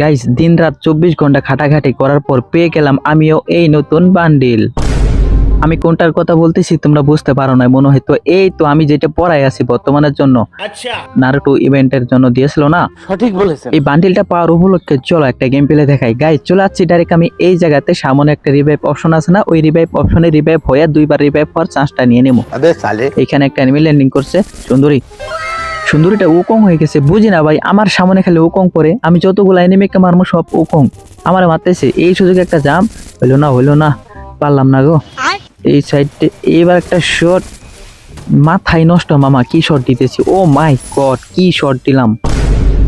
Guys দিন রাত চব্বিশ ঘণ্টা খাটাঘাটি করার পর পেয়ে গেলাম আমিও এই নতুন বান্ডিল আমি কোনটার কথা বলতেছি তোমরা বুঝতে পারো না মনে হয় তো এই তো আমি যেটা পড়াই আছি বর্তমানের জন্য। আচ্ছা। নারুটো ইভেন্টের জন্য দিয়েছিল না? সঠিক বলেছে এই বান্ডিলটা পাওয়ার উপলক্ষে চলো একটা গেম প্লে দেখাই। গাই চলে আসছি ডাইরেক্ট আমি এই জায়গাতে সামনে একটা রিভাইভ অপশন আছে না? ওই রিভাইভ অপশনে রিভাইভ হয়ে দুইবার রিভাইভ হওয়ার চান্সটা নিয়ে নেব। এখানে একটা এনিমি ল্যান্ডিং করছে। সুন্দরী। সুন্দরীটা উকং হয়ে গেছে। বুঝি না ভাই আমার সামনে খেলে উকং করে আমি যতগুলো অ্যানিমেকে মারমো সব উকং। আমার মারতেছে। এই সুযোগে একটা জাম হইল না হইল না। পারলাম না গো। এই সাইডে এবার একটা শট মাথায় নষ্ট মামা কি শট দিতেছি? ও মাই গড কি শট দিলাম।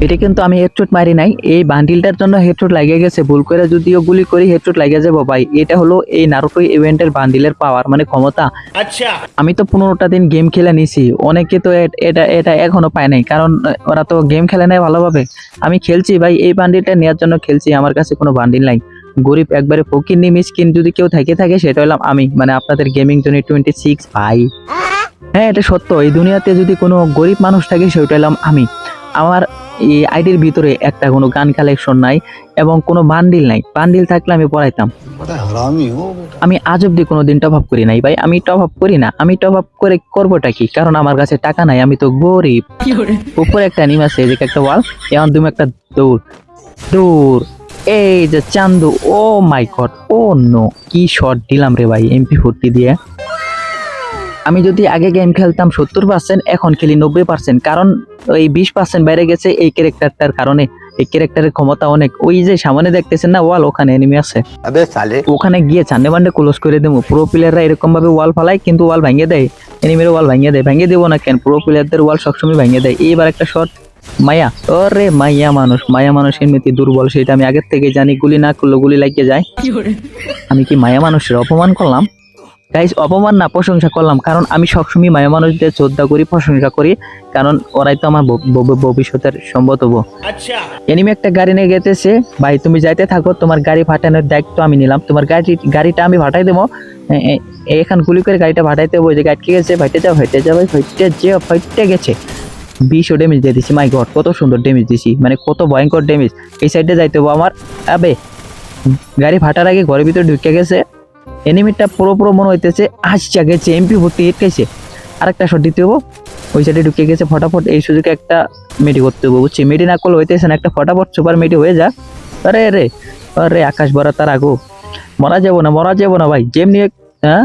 এটা কিন্তু আমি হেডশট মারি নাই। এই বান্ডিলটার জন্য হেডশট লাগিয়ে গেছে। ভুল করে যদিও গুলি করি হেডশট লাগিয়ে যাব ভাই। এটা হলো এই নারুটো ইভেন্টের বান্ডিলের পাওয়ার মানে ক্ষমতা। আচ্ছা। আমি তো পনেরোটা দিন গেম খেলে নিছি। অনেকে তো এটা এটা এখনও পায় নাই কারণ ওরা তো গেম খেলে নেয় ভালোভাবে। আমি খেলছি ভাই এই বান্ডিলটা নেওয়ার জন্য খেলছি। আমার কাছে কোনো বান্ডিল নাই। গরিব একবারে ফকির নি মিসকিন যদি কেউ থেকে থাকে সেটা হলাম আমি মানে আপনাদের গেমিং জোনে টোয়েন্টি সিক্স ভাই। হ্যাঁ এটা সত্য। এই দুনিয়াতে যদি কোনো গরিব মানুষ থাকে সেটা হলাম আমি। আমার এই আইডির ভিতরে একটা কোনো গান কালেকশন নাই এবং কোনো বান্ডিল নাই। বান্ডিল থাকলে আমি পড়াইতাম। আমি আজ অব্দি কোনো দিন টপ আপ করি নাই ভাই। আমি টপ আপ করি না। আমি টপ আপ করে করবোটা কি? কারণ আমার কাছে টাকা নাই আমি তো গরিব। উপরে একটা নিম আছে যে একটা ওয়াল এমন তুমি একটা দৌড়। দৌড়। এই যে Chandu oh my god oh no কি শট দিলাম রে ভাই এমপি ফোরটি দিয়ে। আমি যদি আগে গেম খেলতাম সত্তর পার্সেন্ট এখন খেলি নব্বই পার্সেন্ট কারণ ওই বিশ পার্সেন্ট বাইরে গেছে এই ক্যারেক্টারটার কারণে। এই ক্যারেক্টারের ক্ষমতা অনেক। ওই যে সামনে দেখতেছেন না ওয়াল ওখানে এনিমি আছে। ওখানে গিয়ে চান্ডে বান্ডে ক্লোজ করে দেবো। পুরো প্লেয়াররা এরকম ভাবে ওয়াল ফালায় কিন্তু ওয়াল ভাঙিয়ে দেয়। এনিমির ওয়াল ভাঙিয়ে দেয়। ভাঙিয়ে দেবো না কেন? পুরো প্লেয়ারদের ওয়াল সবসময় ভাঙিয়ে দেয়। এইবার একটা শট মায়া। ওরে মাইয়া মানুষ মায়া মানুষ এমনিতে দুর্বল সেটা আমি আগের থেকে জানি। গুলি না করলে গুলি লাগিয়ে যায়। আমি কি মায়া মানুষের অপমান করলাম? গাইস অপমান না প্রশংসা করলাম কারণ আমি সবসময় মায়া মানুষদের শ্রদ্ধা করি প্রশংসা করি কারণ ওরাই তো আমার ভবিষ্যতের সম্ভব হব এনিমি একটা গাড়ি নিয়ে গেতেছে ভাই তুমি যাইতে থাকো তোমার গাড়ি ফাটানোর দায়িত্ব আমি নিলাম তোমার গাড়ি গাড়িটা আমি ফাটাই দেবো এখান গুলি করে গাড়িটা ফাটাইতে দেবো যে গাড়ি গেছে ফাইটে যাও ফাইটে যাবে ফাইটে যে ফাইটে গেছে। বিশও ড্যামেজ দিয়ে দিছি মাই গড কত সুন্দর ড্যামেজ দিছি মানে কত ভয়ঙ্কর ড্যামেজ এই সাইডে যাইতে হব আমার। আবে গাড়ি ফাটার আগে ঘরের ভিতরে ঢুকে গেছে এনিমিটা পুরো পুরো মনে হইতেছে আসছে গেছে এমপি ভর্তি হিট খাইছে আরেকটা শট দিতে হব ওই সাইডে ঢুকে গেছে ফটাফট এই সুযোগে একটা মেডি করতে হবে বুঝছি? মেডি না করলে হইতেছে না একটা ফটাফট সুপার মেডি হয়ে যা আরে রে আরে আকাশ ভরা তার আগো। মরা যাব না মরা যাব না ভাই যেমনি হ্যাঁ?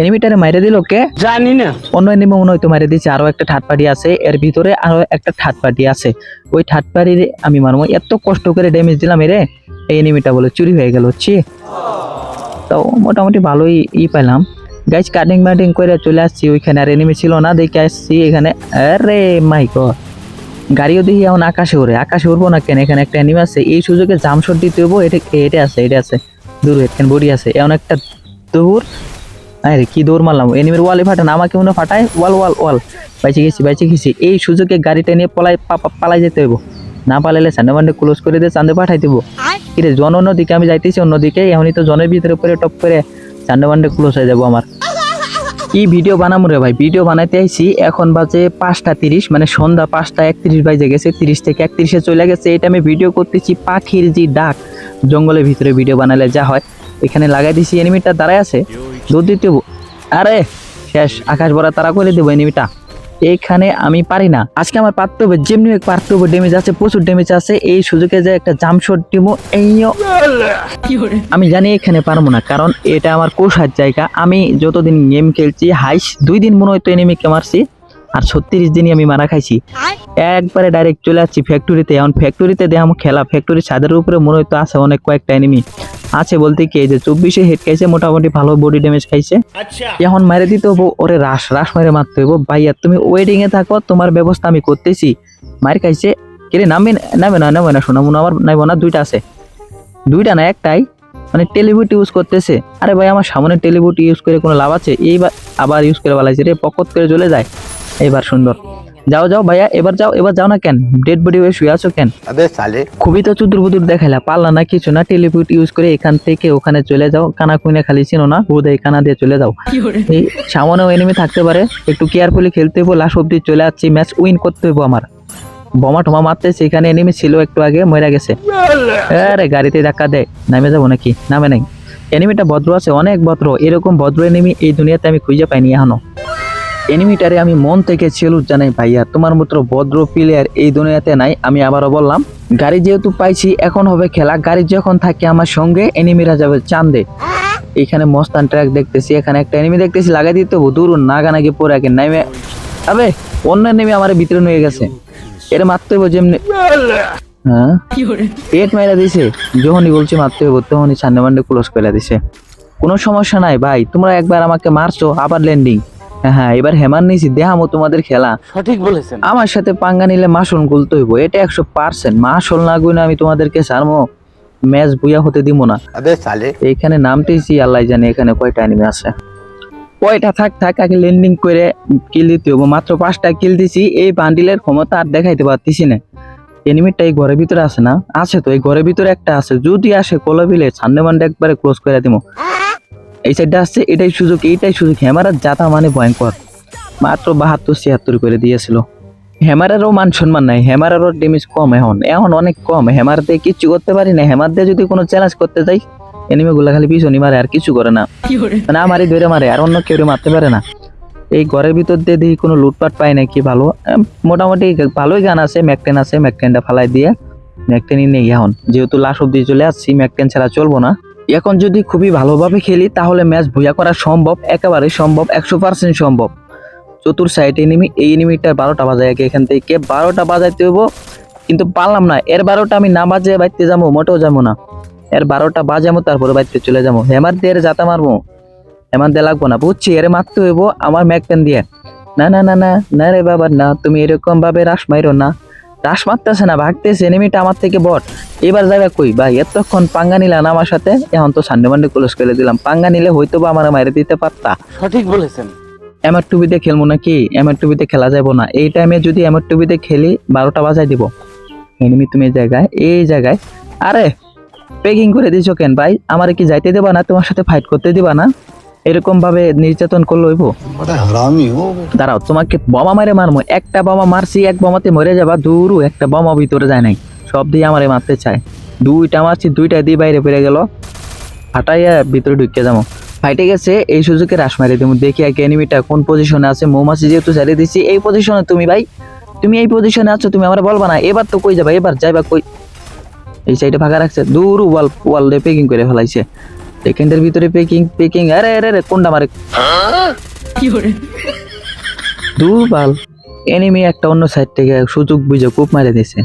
এনিমিটারে মাইরে দিল কে? জানি না। অন্য এনিমি মনে হয়তো মাইরে দিচ্ছে আরও একটা থার্ড পার্টি আছে এর ভিতরে আরও একটা থার্ড পার্টি আছে। ওই থার্ড পার্টির আমি মারবো এত কষ্ট করে ড্যামেজ দিলাম এরে এই এনিমিটা বলে চুরি হয়ে গেল হচ্ছে তো মোটামুটি ভালোই ই পেলাম। গাইজ কাটিং মাটিং করে চলে আসছি, ওইখানে আর এনিমি ছিল না, দেখে আসছি এখানে। আরে মাই গড গাড়িও দেখি এখন আকাশে উড়ে। আকাশে উড়বো না কেন? এখানে একটা অ্যানিম আছে। এই সুযোগে জামশট দিতে হব এটা এটা আছে এটা আছে। দূর, এখানে বডি আছে। এমন একটা দৌড়। আরে কি দৌড় মারলাম? এনিমির ওয়ালে ফাটান, আমাকে মনে ফাটায়। ওয়াল ওয়াল ওয়াল বাইচে গেছি বাইচে গেছি। এই সুযোগে গাড়িটা নিয়ে পলাই পালাই যেতে হইব। না পালাইলে সান্ডে মান্ডে ক্লোজ করে দিয়ে চান্দে পাঠাই দেবো। কিরে, জন অন্যদিকে, আমি যাইতেছি অন্যদিকে, এখনই তো জনের ভিতরে পরে টপ করে চান্ডে মান্ডে ক্লোজ হয়ে যাব আমার। কি ভিডিও বানাবো রে ভাই? ভিডিও বানাইতে আইছি, এখন বাজে পাঁচটা তিরিশ মানে সন্ধ্যা পাঁচটা একত্রিশ বাজে গেছে, তিরিশ থেকে একত্রিশে চলে গেছে। এটা আমি ভিডিও করতেছি পাখির যে ডাক, জঙ্গলের ভিতরে ভিডিও বানালে যা হয়। এখানে লাগাই দিছি এনিমিটা দাঁড়ায় আছে। দুধ দিতে আরে, শেষ, আকাশ ভরা তারা করে দেবো এনিমিটা এখানে আমি পারি না। আজকে আমার পার্থব্য যেমনি পার্থবে ড্যামেজ আছে, প্রচুর ড্যামেজ আছে। এই সুযোগে যে একটা জামশট ডিমো এই আমি জানি এখানে পারব না, কারণ এটা আমার কোষার জায়গা। আমি যতদিন গেম খেলছি হাইস দুই দিন মনে হয়তো এনিমিকে মারছি। আর ছত্রিশ দিনই আমি মারা খাইছি। একবারে ডাইরেক্ট চলে আসছি ফ্যাক্টরিতে এখন ফ্যাক্টরিতে দেখাম খেলা। ফ্যাক্টরির ছাদের উপরে মনে হয়তো আছে অনেক কয়েকটা এনিমি আছে বলতে কি যে চব্বিশে হেড খাইছে মোটামুটি ভালো বডি ড্যামেজ খাইছে। এখন মারে দিতে হব ওরে রাস রাস মারে মারতে হব। ভাইয়া তুমি ওয়েটিং এ থাকো তোমার ব্যবস্থা আমি করতেছি। মার খাইছে কিরে নামবে না- নামবে না নামবে না শোনা মনে আমার নাইব না দুইটা আছে। দুইটা না একটাই? মানে টেলিভুট ইউজ করতেছে। আরে ভাই আমার সামনে টেলিভুট ইউজ করে কোনো লাভ আছে? এইবার আবার ইউজ করে বলাইছে রে পকত করে চলে যায়। এবার সুন্দর। যাও যাও ভাইয়া এবার যাও এবার যাও না কেন? ডেড বডি হয়ে শুয়ে আছো কেন? খুবই তো চুদুর বুদুর দেখাইলা পারলা না কিছু না টেলিপুট ইউজ করে এখান থেকে ওখানে চলে যাও। কানা কুইনে খালি চিনো না হুদাই কানা দিয়ে চলে যাও। এই সামনেও এনিমি থাকতে পারে একটু কেয়ারফুলি খেলতে হব লাস্ট অব্দি চলে আসছি ম্যাচ উইন করতে হব আমার। বোমা টোমা মারতে সেখানে এনিমি ছিল একটু আগে মরে গেছে। আরে গাড়িতে ধাক্কা দেয় নামে যাব নাকি? নামে নাই। এনিমিটা ভদ্র আছে অনেক ভদ্র এরকম ভদ্র এনিমি এই দুনিয়াতে আমি খুঁজে পাইনি এখনও। এনিমিটারে আমি মন থেকে সেলুট জানাই, ভাইয়া, তোমার মতো ভদ্র প্লেয়ার এই দুনিয়াতে নাই। আমি আবারও বললাম, গাড়ি যেহেতু পাইছি, এখন হবে খেলা। গাড়ি যখন থাকে আমার সঙ্গে এনিমিরা যাবে চান্দে। এখানে মস্তান ট্র্যাক দেখতেছি, এখানে একটা এনিমি দেখতেছি, লাগাই দিতে হব। দূর নাগা নাকি পরে আগে নাইমে আবে, অন্য এনিমি আমার ভিতরে নিয়ে গেছে। এর মারতে হইব যেমনি হ্যাঁ? পেট মেরা দিছে। যখনই বলছি মারতে তখনই সামনে মান্ডে ক্লোজ করে দিছে। কোনো সমস্যা নাই, ভাই। তোমরা একবার আমাকে মারছো, আবার ল্যান্ডিং হ্যাঁ এবার হেমান নিছি দেহামো তোমাদের খেলা। সঠিক বলেছেন। আমার সাথে পাঙ্গা নিলে মাসন গুলতে হইব এটা একশো পার্সেন্ট। মাসন না গুনে আমি তোমাদেরকে সারমো ম্যাচ বুয়া হতে দিব না। এখানে নামতেইছি আল্লাহ জানে এখানে কয়টা অ্যানিমে আছে। কয়টা থাক থাক আগে লেন্ডিং করে কিল দিতে হব মাত্র পাঁচটা কিল দিছি এই বান্ডিলের ক্ষমতা আর দেখাইতে পারতেছি না। এনিমিটা এই ঘরের ভিতরে আছে না? আছে তো এই ঘরের ভিতরে একটা আছে। যদি আসে কলবিলে সামনে বান্ডে একবারে ক্লোজ করে দিব এই সাইডটা আসছে এটাই সুযোগ এইটাই সুযোগ। হ্যামারার জাতা মানে ভয়ঙ্কর। মাত্র বাহাত্তর ছিয়াত্তর করে দিয়েছিল। হ্যামারেরও মান সম্মান নাই হ্যামারেরও ড্যামেজ কম এখন। এখন অনেক কম। হ্যামার দিয়ে কিচ্ছু করতে পারি না। হ্যামার দিয়ে যদি কোনো চ্যালেঞ্জ করতে যাই এনিমি গুলা খালি পিছনি মারে আর কিছু করে না। মানে আমারই ধরে মারে আর অন্য কেউ মারতে পারে না। এই ঘরের ভিতর দিয়ে দেখি কোনো লুটপাট পাই নাকি ভালো। মোটামুটি ভালোই গান আছে ম্যাকটেন আছে ম্যাকটেনটা ফালাই দিয়ে ম্যাকটেনই নেই এখন। যেহেতু লাস্ট অব্দি চলে আসছি ম্যাকটেন ছাড়া চলবো না। এখন যদি খুবই ভালোভাবে খেলি, তাহলে ম্যাচ ভুয়া করা সম্ভব, একেবারে সম্ভব, একশো পার্সেন্ট সম্ভব। চতুর সাইড এনিমি এই এনিমিটা বারোটা বাজায় আগে এখান থেকে। বারোটা বাজাইতে হব কিন্তু পারলাম না। এর বারোটা আমি না বাজে বাইতে যাব, মোটেও যাব না। এর বারোটা বাজামো, তারপরে বাইতে চলে যাব। হেমার দিয়ে যাতা মারবো। হেমার দিয়ে লাগবো না। বুঝছি, এর মারতে হইব আমার ম্যাকপেন দিয়ে। না না না না না রে বাবা, না, তুমি এরকম ভাবে রাস মাইরো না। রাস মারতেছে না ভাগতেছে এনিমিটা আমার থেকে বট এবার যাবে কই? ভাই এতক্ষণ পাঙ্গা নিলাম আমার সাথে? এখন তো সান্ডে মান্ডে ক্লোজ করে দিলাম। পাঙ্গা নিলে হয়তো বা আমার মাইরে দিতে পারতা। সঠিক বলেছেন। এমআর টুবিতে খেলব নাকি? এমআর টুবিতে খেলা যাব না। এই টাইমে যদি এমআর টুবিতে খেলি বারোটা বাজাই দিব। এনিমি তুমি এই জায়গায় এই জায়গায়। আরে পেকিং করে দিছো কেন ভাই? আমার কি যাইতে দেবা না? তোমার সাথে ফাইট করতে দিবা না? এরকম ভাবে নির্যাতন করল ওইবো? দাঁড়াও তোমাকে বোমা মারে মারমো। একটা বোমা মারছি এক বোমাতে মরে যাবা দূরও একটা বোমা ভিতরে যায় নাই। সব দিয়ে আমারে মারতে চায়। দুইটা মারছি দুইটা দিয়ে বাইরে পেরে গেল। হাটাইয়া ভিতরে ঢুকে যাব। ফাইটে গেছে এই সুযোগে রাস মারি তুমি দেখি আগে এনিমিটা কোন পজিশনে আছে। মৌমাছি যেহেতু ছেড়ে দিচ্ছি এই পজিশনে তুমি ভাই তুমি এই পজিশনে আছো তুমি আমার বলবা না। এবার তো কই যাবা এবার যাইবা কই? এই সাইডে ফাঁকা রাখছে। দূর ওয়াল ওয়াল দিয়ে প্যাকিং করে ফেলাইছে। সেকেন্ডের ভিতরে পেকিং পেকিং আরে আরে আরে কোনটা মারে? কি করে? বাল এনিমি একটা অন্য সাইড থেকে সুযোগ বুঝে কূপ মারে দিছে।